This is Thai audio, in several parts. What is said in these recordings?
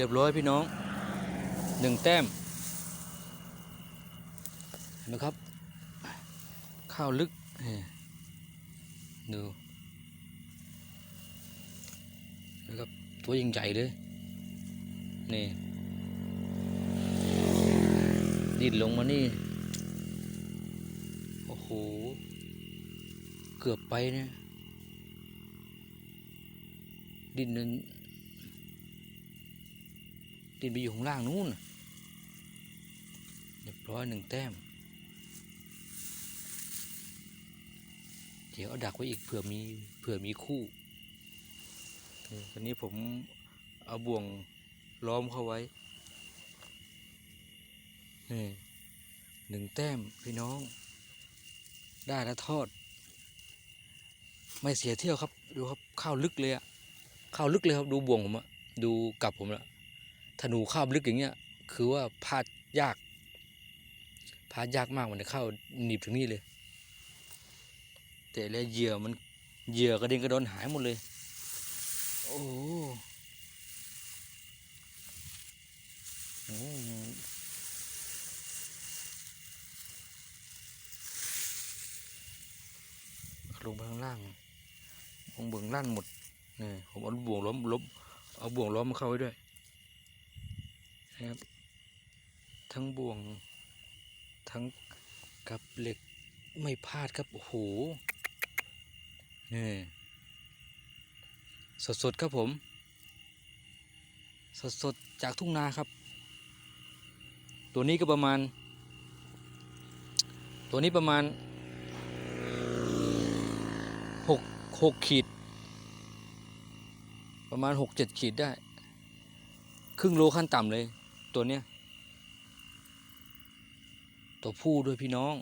รียบร้อยพี่น้องหนึ่งแต้มเห็นไหมครับ ข้าวลึกดูนะครับตัวยิ่งใหญ่เลย นี่ดิ้นลงมานี่ โอ้โห เกือบไปเนี่ยดินนั้น ดินไปอยู่ข้างล่างนู้นเรียบร้อยหนึ่งแต้ม เดี๋ยวเอาดักไว้อีกเผื่อมีเผื่อมีคู่ตอนนี้ผมเอาบ่วงล้อมเข้าไว้นี่หนึ่งแต้มพี่น้อง ได้แล้วทอด ไม่เสียเที่ยวครับ ดูครับ เข้าลึกเลยอะเข้าลึกเลยครับ ดูบ่วงผมอะดูกลับผมละ ถ้าหนูข้าวลึกอย่างเงี้ย คือว่าพลาดยากพลาดยากมากมันจะเข้าหนีบถึงนี่เลย แต่แล้วเหยื่อมันเหยื่อกระเด็นกระดอนหายหมดเลย โอ้โหหลงไปข้างล่างบงเบื้องล่างหมดนี่ผมเอาบ่วงล้อมล้มเอาบ่วงล้อมมาเข้าไว้ด้วย นะครับ ทั้งบ่วง ทั้งกับเหล็กไม่พลาดครับ โอ้โห นี่ สดๆครับผม สดๆ จากทุ่งนาครับ ตัวนี้ก็ประมาณ ตัวนี้ประมาณหกหกขีด ประมาณหกเจ็ดขีดได้ ครึ่งโลขั้นต่ำเลย ตัวเนี้ย ตัวผู้ด้วยพี่น้อง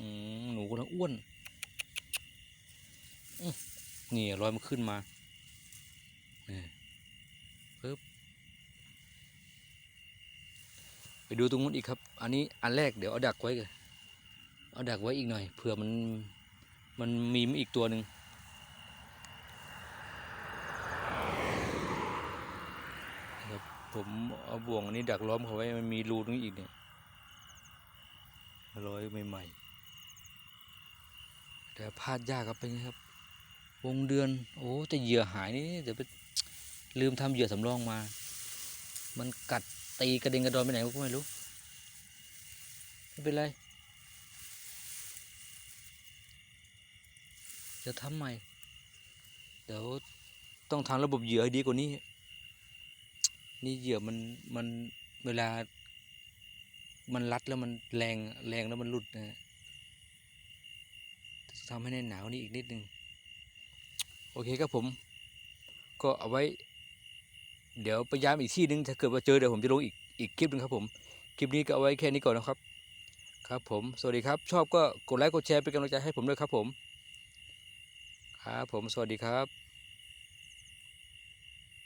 อหนูกำลังอ้วน นี่รอยมันขึ้นมานี่ปึ๊บไปดูตรงนู้นอีกครับ อันนี้อันแรกเดี๋ยวเอาดักไว้กันเอาดักไว้อีกหน่อยเผื่อมันมันมีมอีกตัวหนึ่งครับ ผมเอาบ่วงอันนี้ดักล้อมเขาไว้มันมีรูตรงนี้อีกเนี่ยร้อยใหม่ๆแต่พลาดยากครับเป็นไงครับ วงเดือน โอ้แต่เหยื่อหายนี่เดี๋ยวไปลืมทำเหยื่อสำรองมา มันกัดตีกระเด็นกระดอนไปไหนก็ไม่รู้ไม่เป็นไร จะทำใหม่ เดี๋ยวต้องทำระบบเหยื่อให้ดีกว่านี้ นี่เหยื่อมันมันเวลา มันรัดแล้วมันแรงแรงแล้วมันหลุดนะทำให้แน่นหนาวนี้อีกนิดนึง โอเคครับผม ก็เอาไว้ เดี๋ยวไปย้ำอีกที่นึง ถ้าเกิดว่าเจอเดี๋ยวผมจะลงอีกอีกคลิปหนึงครับผม คลิปนี้ก็เอาไว้แค่นี้ก่อนนะครับ ครับผม สวัสดีครับ ชอบก็กดไลค์กดแชร์เป็นกำลังใจให้ผมด้วยครับผม ครับผม สวัสดีครับ